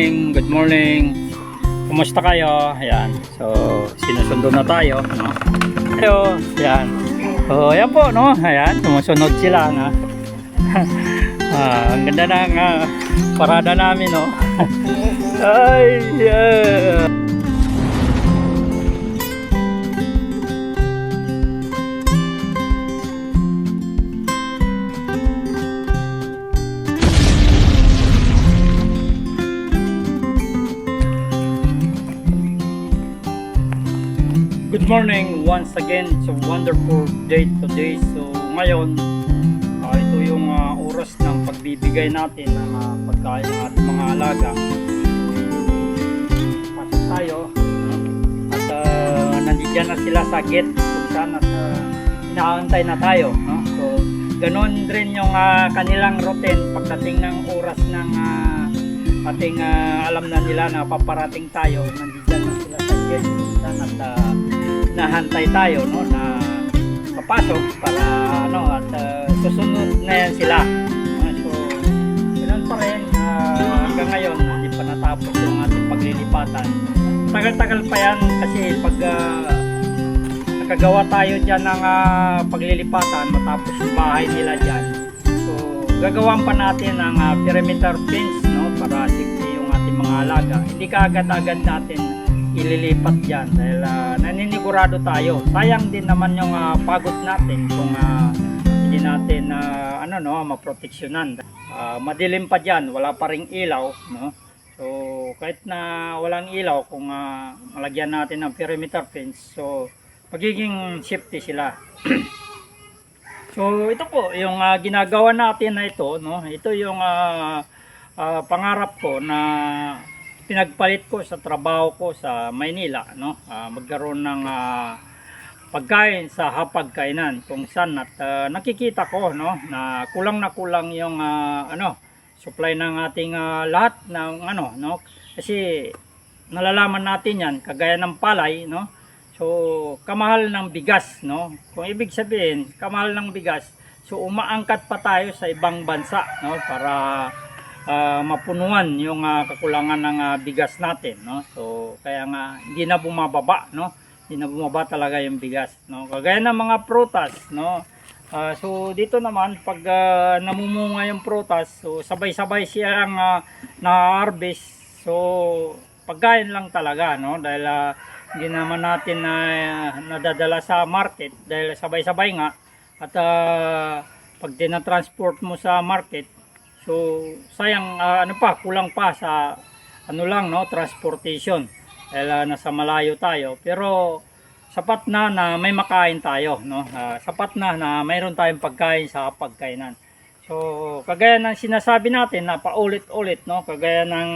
morning, good morning. Kumusta kayo? Ayan. So, sinusundo na tayo, no? Ayo, ayan. So, ayan po, no? Ayan, sumusunod sila, no? ah, ang ganda ng ah, parada namin, no? Ay, yeah. Morning once again. A wonderful day today. So ngayon, ah, ito yung ah, oras ng pagbibigay natin ng ah, pagkain ng ating mga alaga. Pasok tayo. no? At uh, nandiyan na sila sa gate kung saan at uh, inaantay na tayo. No? So ganun rin yung ah, kanilang routine pagdating ng oras ng ah, ating ah, alam na nila na paparating tayo. Nandiyan na sila sa gate kung saan at ah, nahantay tayo no na papasok para ano at uh, susunod na yan sila. Ah, so ganun pa rin ah, hanggang ngayon hindi pa natapos yung ating paglilipatan. Tagal-tagal pa yan kasi pag ah, nakagawa tayo dyan ng ah, paglilipatan matapos yung bahay nila dyan. So gagawan pa natin ang ah, perimeter fence no para safety yung ating mga alaga. Hindi ka agad-agad natin ililipat dyan dahil ah, naninigurado tayo. Sayang din naman yung ah, pagod natin kung ah, hindi natin ah, ano no, maproteksyonan. Ah, madilim pa dyan, wala pa ring ilaw, no? So, kahit na walang ilaw, kung ah, malagyan natin ng perimeter fence, so magiging safety sila. so, ito po, yung ah, ginagawa natin na ito, no? Ito yung ah, ah, pangarap ko na pinagpalit ko sa trabaho ko sa Maynila no? Ah, magkaroon ng ah, pagkain sa hapagkainan kung saan at ah, nakikita ko no? Na kulang na kulang yung ah, ano supply ng ating ah, lahat ng ano no? Kasi nalalaman natin yan kagaya ng palay no? So kamahal ng bigas no? Kung ibig sabihin kamahal ng bigas so umaangkat pa tayo sa ibang bansa no? Para ah, mapunuan yung ah, kakulangan ng ah, bigas natin no? So kaya nga hindi na bumababa no? Hindi na bumaba talaga yung bigas no? Kagaya ng mga prutas no? Ah, so dito naman pag ah, namumunga yung prutas so sabay-sabay siyang uh, na-harvest. So pagkain lang talaga no? Dahil ah, hindi naman natin na nadadala sa market dahil sabay-sabay nga. At ah, pag tinatransport mo sa market So, sayang ah, ano pa, kulang pa sa ano lang no, transportation. Dahil ah, nasa malayo tayo. Pero sapat na na may makain tayo, no. Ah, sapat na na mayroon tayong pagkain sa pagkainan. So, kagaya ng sinasabi natin na paulit-ulit, no, kagaya ng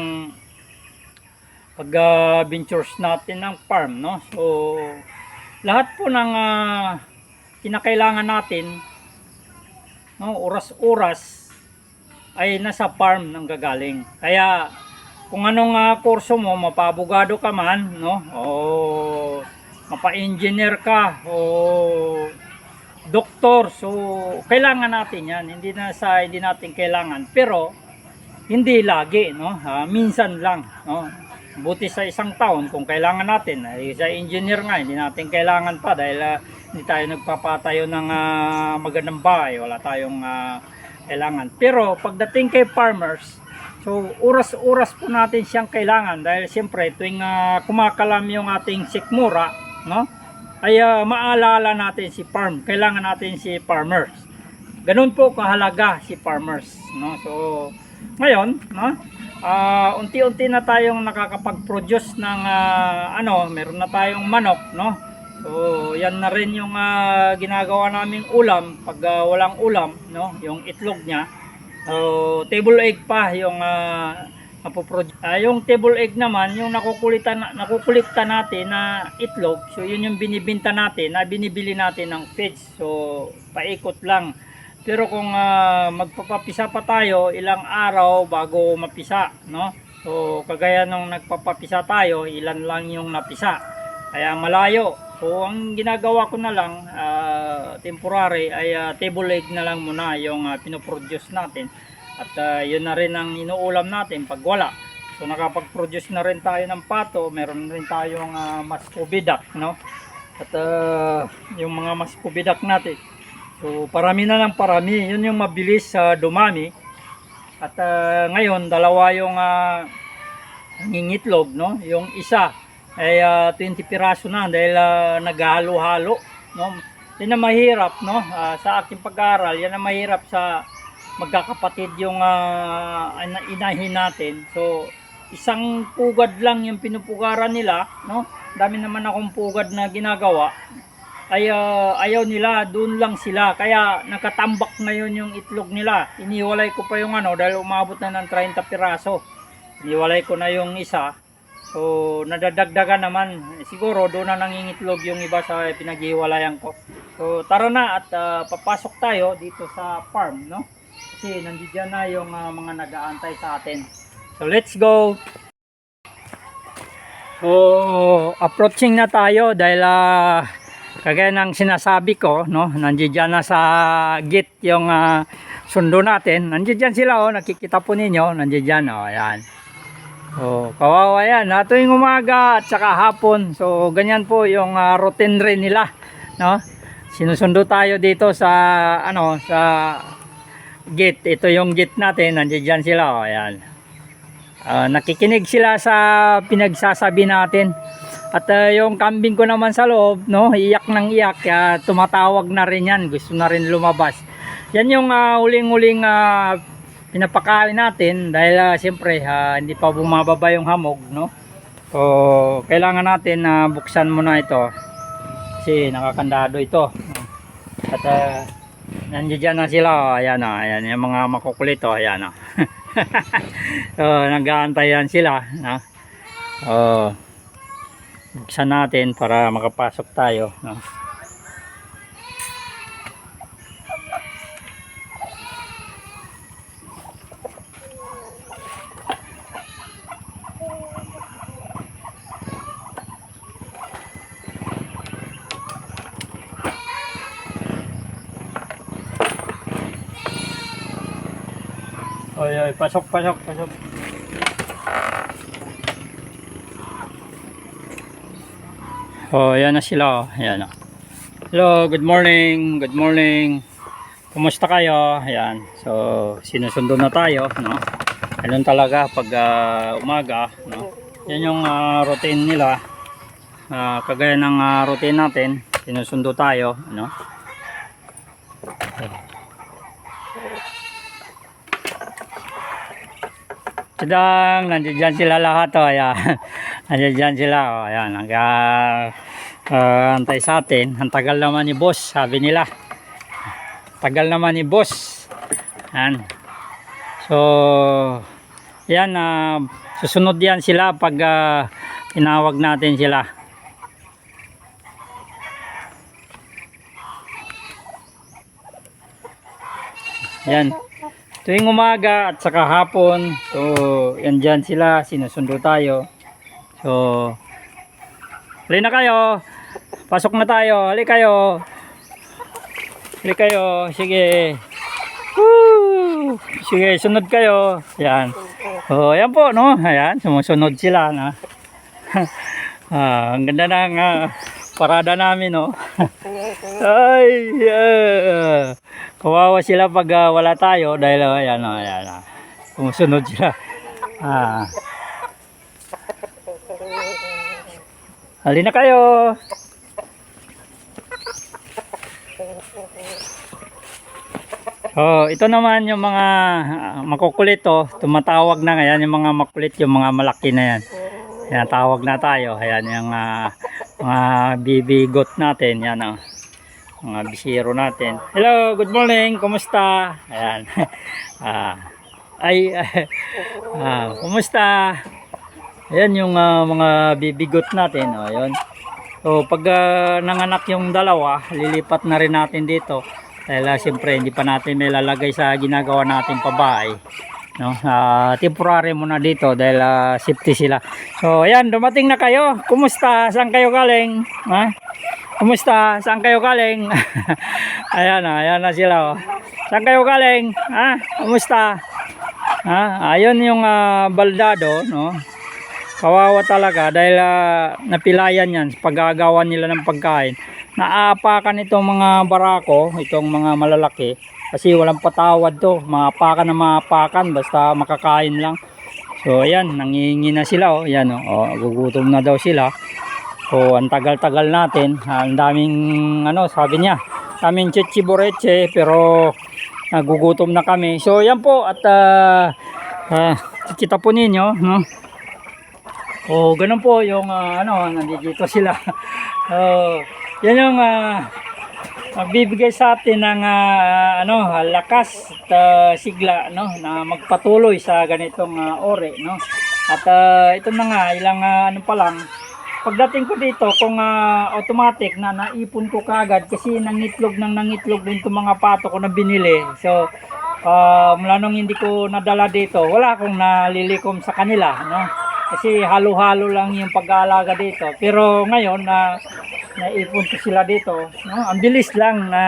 pag ah, ventures natin ng farm, no. So, lahat po ng ah, kinakailangan natin, no, oras-oras ay nasa farm nang gagaling. Kaya kung anong uh, kurso mo, mapabugado ka man, no? O mapa-engineer ka o doktor. So kailangan natin 'yan. Hindi na sa hindi natin kailangan, pero hindi lagi, no? Ah, minsan lang, no? Buti sa isang taon kung kailangan natin, ay sa engineer nga hindi natin kailangan pa dahil ah, hindi tayo nagpapatayo ng ah, magandang bahay, wala tayong ah, kailangan. Pero pagdating kay farmers, so oras-oras po natin siyang kailangan dahil siyempre tuwing ah, kumakalam yung ating sikmura, no? Ay ah, maalala natin si farm. Kailangan natin si farmers. Ganun po kahalaga si farmers, no? So ngayon, no? Ah, unti-unti na tayong nakakapag-produce ng ah, ano, meron na tayong manok, no? So, yan na rin yung ah, ginagawa naming ulam pag ah, walang ulam, no? Yung itlog niya. So, table egg pa yung uh, yung table egg naman, yung nakukulitan na- nakukulikta natin na itlog. So, yun yung binibinta natin, na binibili natin ng feeds. So, paikot lang. Pero kung ah, magpapapisa pa tayo, ilang araw bago mapisa, no? So, kagaya nung nagpapapisa tayo, ilan lang yung napisa. Kaya malayo. So, ang ginagawa ko na lang, ah, temporary, ay ah, table egg na lang muna yung ah, pinoproduce natin. At ah, yun na rin ang inuulam natin pag wala. So nakapag-produce na rin tayo ng pato, meron rin tayong uh, maskubidak, no? At ah, yung mga maskubidak natin. So parami na ng parami, yun yung mabilis sa dumami. At ah, ngayon, dalawa yung uh, nangingitlog, no? Yung isa ay ah, 20 piraso na dahil ah, naghalo-halo, no? Yan ang mahirap, no? Ah, sa aking pag-aaral, yan ang mahirap sa magkakapatid yung ina- inahin natin. So, isang pugad lang yung pinupugaran nila, no? Dami naman akong pugad na ginagawa. Ay ah, ayaw nila, doon lang sila. Kaya nakatambak na yun yung itlog nila. Iniwalay ko pa yung ano dahil umabot na ng 30 piraso. Iniwalay ko na yung isa. So, nadadagdagan naman. Siguro, doon na nangingitlog yung iba sa pinaghiwalayan ko. So, tara na at ah, papasok tayo dito sa farm, no? Kasi nandiyan na yung ah, mga nag-aantay sa atin. So, let's go! So, approaching na tayo dahil ah, kagaya ng sinasabi ko, no? Nandiyan na sa gate yung ah, sundo natin. Nandiyan sila, oh. Nakikita po ninyo. Nandiyan, oh. Ayan. Oh, kawawa yan. Ha? Tuwing umaga at saka hapon. So, ganyan po yung ah, routine rin nila. No? Sinusundo tayo dito sa, ano, sa gate. Ito yung gate natin. Nandiyan sila. Oh, ayan. Ah, nakikinig sila sa pinagsasabi natin. At ah, yung kambing ko naman sa loob, no, iyak ng iyak, kaya tumatawag na rin yan, gusto na rin lumabas. Yan yung ah, huling-huling ah, pinapakain natin dahil ah, siyempre ah, hindi pa bumababa yung hamog, no. So, kailangan natin na buksan muna ito kasi nakakandado ito. At uh, nandiyan na sila, oh, ayan oh, ayan yung mga makukulit oh, ayan oh. so, nag-aantayan sila, no. Oh. Buksan natin para makapasok tayo, no. Oy, oy, pasok, pasok, pasok. Oh, yan na sila. oh. Ayan oh. Hello, good morning. Good morning. Kumusta kayo? Ayan. So, sinusundo na tayo, no? Ganun talaga pag ah, umaga, no? Yan yung ah, routine nila. Ah, kagaya ng ah, routine natin, sinusundo tayo, no? Sidang, nandiyan sila lahat oh, ayan. nandiyan sila oh, ayan. Ah, ah, antay sa atin. Ang tagal naman ni boss, sabi nila. Tagal naman ni boss. Ayan. So, yan ah, susunod yan sila pag ah, tinawag natin sila. Yan. Tuwing umaga at saka hapon, so yan dyan sila, sinusundo tayo. So, hali na kayo. Pasok na tayo. Hali kayo. Hali kayo. Sige. Woo! Sige, sunod kayo. Yan. Oh, yan po, no? Ayan, sumusunod sila, na. ah, ang ganda ng ah, parada namin, no? Ay, yeah. Kawawa sila pag ah, wala tayo dahil oh, ayan, oh, ayan, oh. Sumusunod sila. Ah. Halina kayo. Oh, ito naman yung mga makukulit oh, tumatawag na ngayon yung mga makulit, yung mga malaki na yan. Ayan, tawag na tayo. Ayan yung ah, mga bibigot natin, yan oh mga bisiro natin. Hello, good morning. Kumusta? Ayan. ah, ay, ah, kumusta? Ayan yung ah, mga bibigot natin. O, yun. So, pag ah, nanganak yung dalawa, lilipat na rin natin dito. Dahil ah, siyempre, hindi pa natin may lalagay sa ginagawa natin pabahay. No? Ah, temporary muna dito dahil ah, safety sila. So, ayan, dumating na kayo. Kumusta? Saan kayo galing? Ha? Kumusta? Saan kayo galing? ayan na, ayan na sila oh. Saan kayo galing? Ha? Kumusta? Ha? Ayun yung ah, baldado, no? Kawawa talaga dahil ah, napilayan yan sa paggagawa nila ng pagkain. Naapakan itong mga barako, itong mga malalaki. Kasi walang patawad to. Maapakan na maapakan basta makakain lang. So ayan, nangihingi na sila oh. Ayan oh, oh gugutom na daw sila. So ang tagal-tagal natin. Ah, Ang daming ano, sabi niya, daming chichiboreche pero nagugutom na kami. So yan po at ah ah, kita po ninyo, no? Oh, ganun po yung ah, ano, nandito sila. oh, yan yung ah, magbibigay sa atin ng ah, ano, lakas at ah, sigla no na magpatuloy sa ganitong ah, ore, no. At ah, ito na nga ilang ah, ano pa lang pagdating ko dito kung ah, automatic na naipon ko kagad kasi nangitlog nang nangitlog din itong mga pato ko na binili. So ah, mula nung hindi ko nadala dito, wala akong nalilikom sa kanila, no? Kasi halo-halo lang yung pag-aalaga dito. Pero ngayon na naipon ko sila dito, no? Ang bilis lang na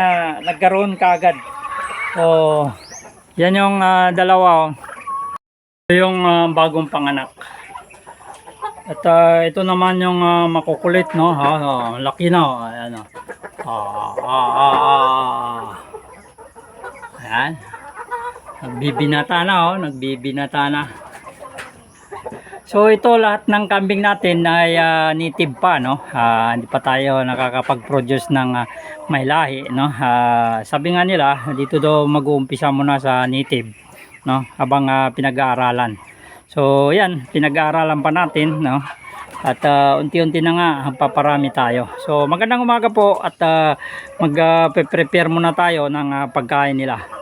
nagkaroon kagad. So, yan yung ah, dalawa. oh. Yung ah, bagong panganak. At ah, ito naman yung ah, makukulit, no? Ha, oh, laki na, oh. Ayan, oh. Ah, ah, ah. Nagbibinata na, oh. Nagbibinata na. So ito lahat ng kambing natin ay ah, native pa no. Ah, hindi pa tayo nakakapag-produce ng ah, may lahi no. Ah, sabi nga nila dito daw mag-uumpisa muna sa native no habang ah, pinag-aaralan. So yan, pinag-aaralan pa natin no. At ah, unti-unti na nga paparami tayo. So magandang umaga po at ah, mag-prepare muna tayo ng ah, pagkain nila.